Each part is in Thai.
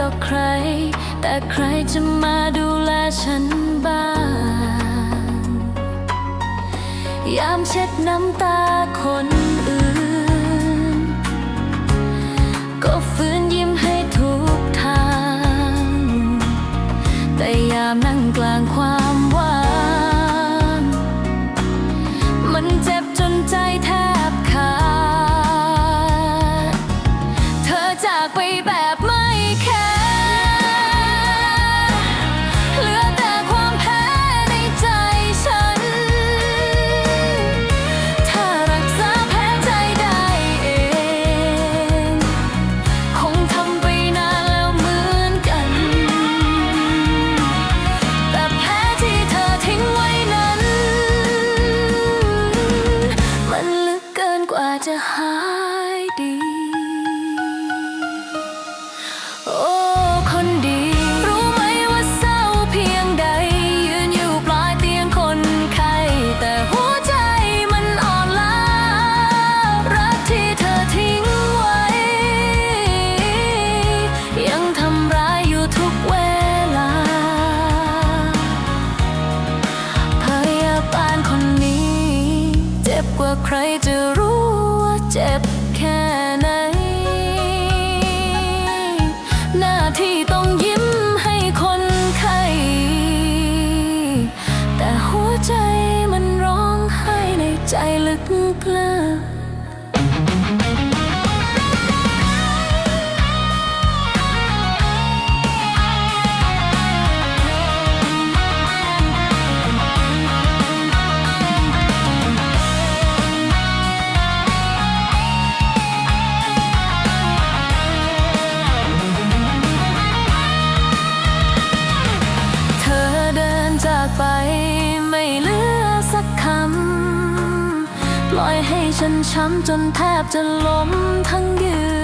ต่อใคร แต่ใครจะมาดูแลฉันบ้าง ยามเช็ดน้ำตาคนอื่น ก็ฟื้นยิ้มให้ทุกทาง แต่ยามนั่งกลางความว่าง มันเจ็บจนใจแทบขาด เธอจากไปแบบ ใจลึกพลา อยให้ฉันช้ำจนแทบจะล้มทั้งยืน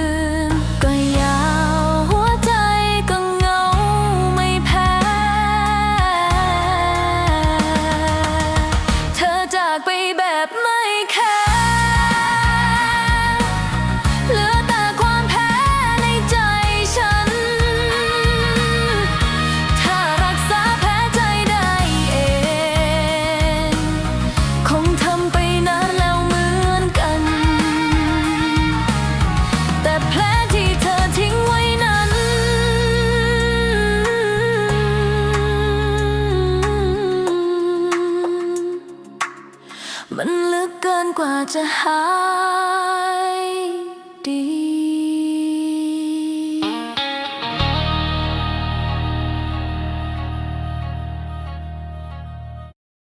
มันลึกเกินกว่าจะหายดี